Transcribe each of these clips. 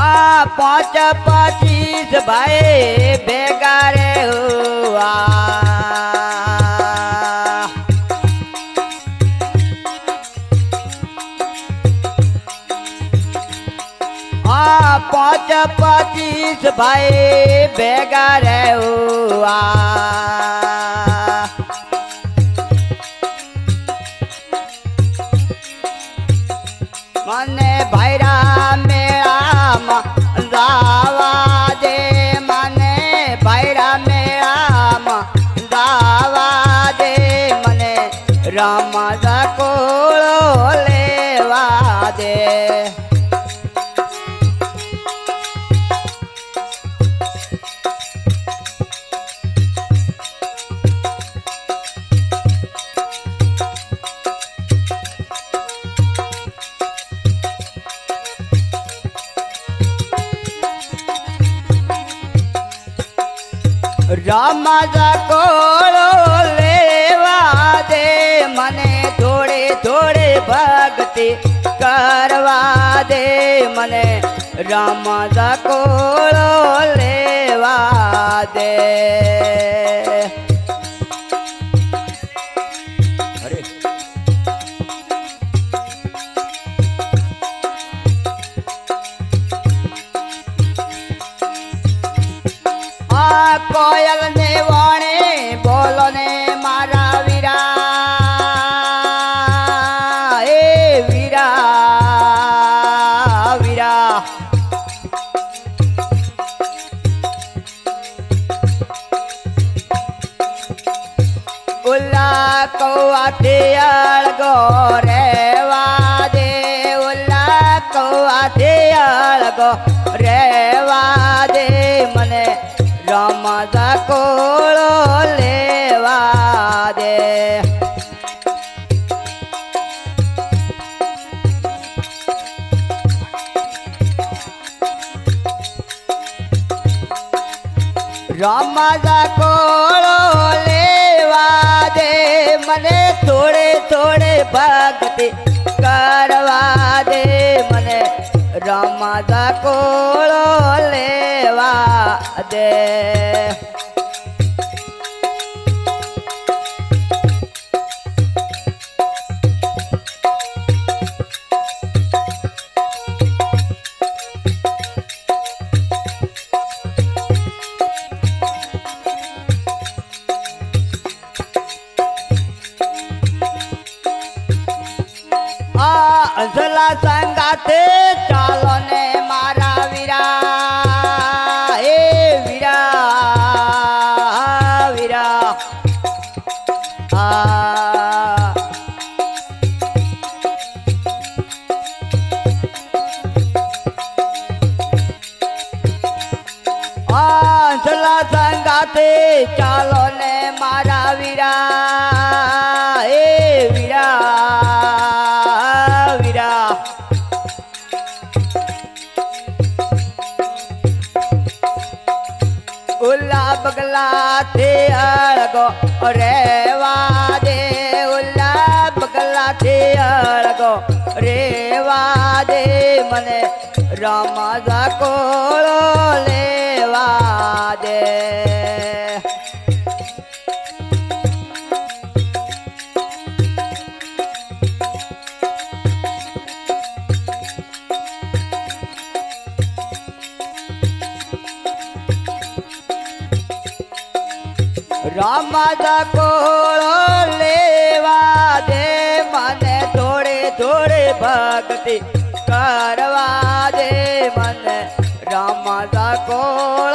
આ પાંચ પચીસ ભાઈ ભેગા રે હુઆ આ પાંચ પચીસ ભાઈ ભેગા રે હુઆ મને ભૈરા રમત કોળો લેવા દે રમત કોળો મને રમત કોળો લેવા દે. कौआ दियाल रेवा दे उल्ला कौआ दियाल रेवा दे मने रमजा कोड़ो लेवा दे। रमजा कोड़ो ભક્તિ કરવા દે મને રમત કોળો લેવા દે. સંગાતે ચાલો ને મારા વીરા એ વીરા વીરા ઉલ્લા બગલા તે અળગો રેવા દે ઉલ્લા બગલા તે અળગો રેવા દે મને રમત કોળો રમત કોળો લેવા દે મને થોડે થોડે ભક્તિ કરવા દે મને રમત કોળો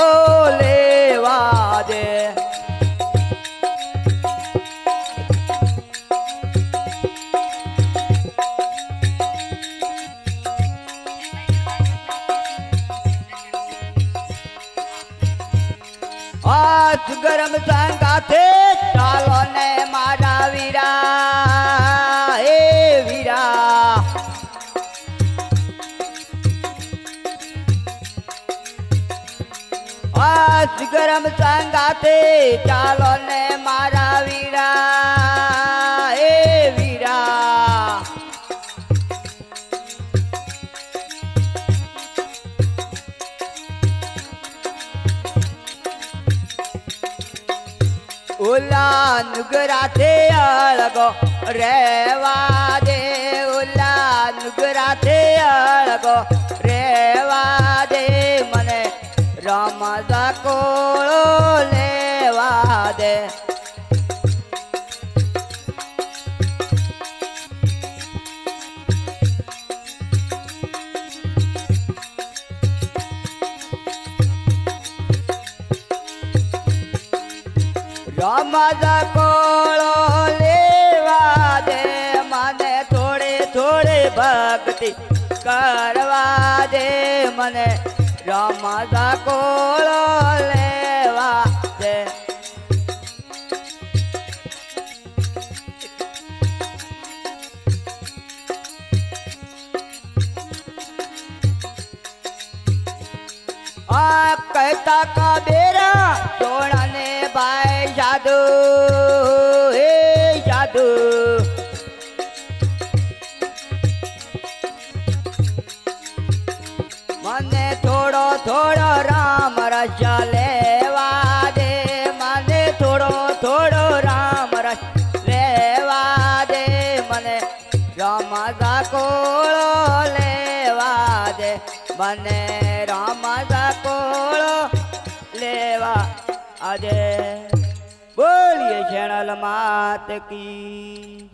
હાથ ગરમ સંગાથે ચાલો ને મારા વીરા હે વીરા. હાથ ગરમ સંગાથે ચાલો ને મારા વીરા. ઓલા નુગરાથે અળગો રેવા દે ઓલા નુગરાથે અળગો રેવા દે, મને રમતા કોળો લેવા દે. રમત કોળો લેવા દે મને થોડી થોડી ભક્તિ કરવા દે મને રમત કોળો આ કહેતા કબીરા સોણાને ભાઈ જાદુ, હે જાદુ. મને થોડો થોડો રામ રજા લેવા દે, મને થોડો થોડો રામ રસ લેવા દે. મને રમતા કોળો દે મને રામાદા કોળો લેવા આજે બોલીએ શેણલ માત કી.